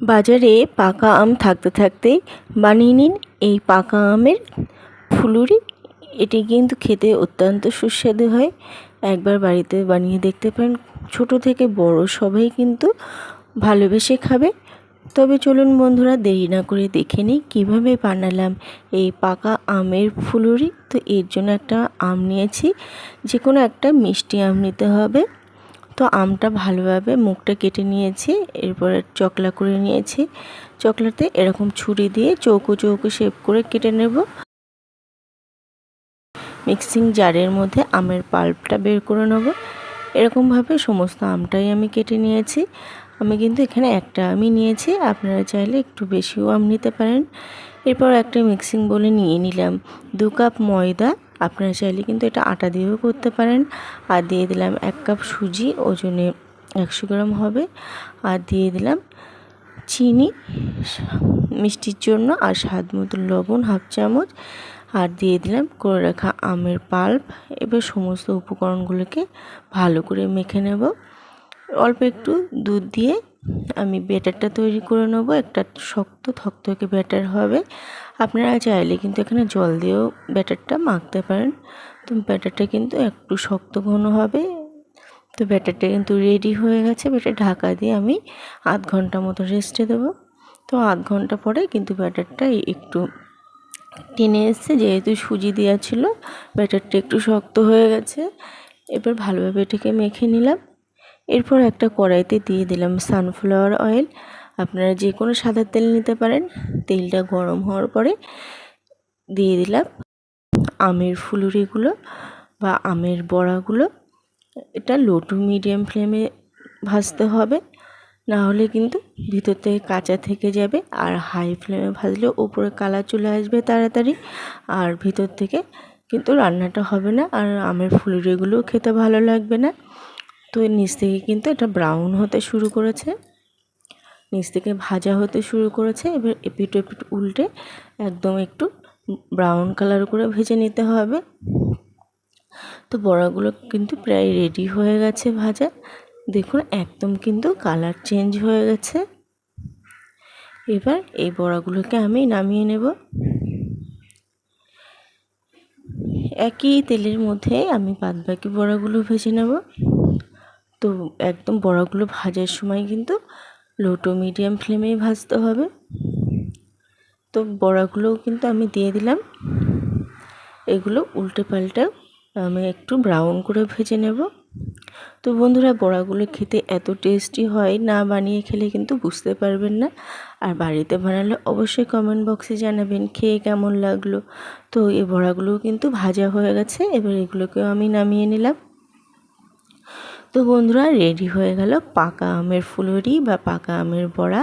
বাজারে পাকা আম থাকতে থাকতেই বানিয়ে নিন এই পাকা আমের ফুলুরি। এটি কিন্তু খেতে অত্যন্ত সুস্বাদু হয়। একবার বাড়িতে বানিয়ে দেখতে পারেন। ছোট থেকে বড় সবাই কিন্তু ভালোবেসে খাবে। তবে চলুন বন্ধুরা, দেরি না করে দেখে নিই কীভাবে বানালাম এই পাকা আমের ফুলুরি। তো এর জন্য একটা আম নিয়েছি। যে কোনো একটা মিষ্টি আম নিতে হবে। তো আমটা ভালোভাবে মুখটা কেটে নিয়েছি, এরপরে চকলা করে নিয়েছি। চকলাতে এরকম ছুরি দিয়ে চৌকো চৌকো শেপ করে কেটে নেব। মিক্সিং জারের মধ্যে আমের পাল্পটা বের করে নেব। এরকমভাবে সমস্ত আমটাই আমি কেটে নিয়েছি। আমি কিন্তু এখানে একটা আমি নিয়েছি, আপনারা চাইলে একটু বেশিও আম নিতে পারেন। এরপর একটা মিক্সিং বলে নিয়ে নিলাম। দু কাপ ময়দা আপনারা চাইলে কিন্তু এটা আটা দিয়েও করতে পারেন। আর দিয়ে দিলাম এক কাপ সুজি, ওজনে একশো গ্রাম হবে। আর দিয়ে দিলাম চিনি, মিষ্টির জন্য আর স্বাদ মতো লবণ হাফ চামচ। আর দিয়ে দিলাম করে রাখা আমের পাল্প। এবার সমস্ত উপকরণগুলোকে ভালো করে মেখে নেব। অল্প একটু দুধ দিয়ে আমি ব্যাটারটা তৈরি করে নেব। একটা শক্ত, থকথকে ব্যাটার হবে। আপনারা চাইলে কিন্তু এখানে জল দিয়েও ব্যাটারটা মাখতে পারেন। তো ব্যাটারটা কিন্তু একটু শক্ত ঘন হবে। তো ব্যাটারটা কিন্তু রেডি হয়ে গেছে। ব্যাটার ঢাকা দিয়ে আমি আধ ঘণ্টা মতো রেস্টে দেবো। তো আধ ঘণ্টা পরে কিন্তু ব্যাটারটা একটু টেনে এসছে। যেহেতু সুজি দেওয়া ছিল, ব্যাটারটা একটু শক্ত হয়ে গেছে। এবার ভালোভাবে এটাকে মেখে নিলাম। এরপর একটা কড়াইতে দিয়ে দিলাম সানফ্লাওয়ার অয়েল আপনারা যে কোনো সাদা তেল নিতে পারেন, তেলটা গরম হওয়ার পরে দিয়ে দিলাম আমের ফুলুরিগুলো বা আমের বড়াগুলো। এটা লো টু মিডিয়াম ফ্লেমে ভাজতে হবে, না হলে কিন্তু ভিতর থেকে কাঁচা থেকে যাবে আর হাই ফ্লেমে ভাজলে ওপরে কালার চলে আসবে তাড়াতাড়ি। আর ভিতর থেকে কিন্তু রান্নাটা হবে না আর আমের ফুলুরিগুলোও খেতে ভালো লাগবে না। তো নিচ থেকে কিন্তু এটা ব্রাউন হতে শুরু করেছে। নিচ থেকে ভাজা হতে শুরু করেছে। এবার এপিট এপিট উল্টে একদম একটু ব্রাউন কালার করে ভেজে নিতে হবে। তো বড়াগুলো কিন্তু প্রায় রেডি হয়ে গেছে ভাজা। দেখুন, একদম কিন্তু কালার চেঞ্জ হয়ে গেছে। এবার এই বড়াগুলোকে আমি নামিয়ে নেব। একই তেলের মধ্যে আমি বাদবাকি বড়াগুলো ভেজে নেব। তো একদম বড়াগুলো ভাজার সময় কিন্তু লো টু মিডিয়াম ফ্লেমেই ভাজতে হবে। তো বড়াগুলোও কিন্তু আমি দিয়ে দিলাম। এগুলো উল্টে পাল্টে আমি একটু ব্রাউন করে ভেজে নেব। তো বন্ধুরা, বড়াগুলো খেতে এত টেস্টি হয়, না বানিয়ে খেলে কিন্তু বুঝতে পারবেন না। আর বাড়িতে বানালে অবশ্যই কমেন্ট বক্সে জানাবেন খেয়ে কেমন লাগল। তো এই বড়াগুলোও কিন্তু ভাজা হয়ে গেছে, এবার এগুলোকেও আমি নামিয়ে নিলাম। তো বন্ধুরা রেডি হয়ে গেল পাকা আমের ফুলুরি বা পাকা আমের বড়া।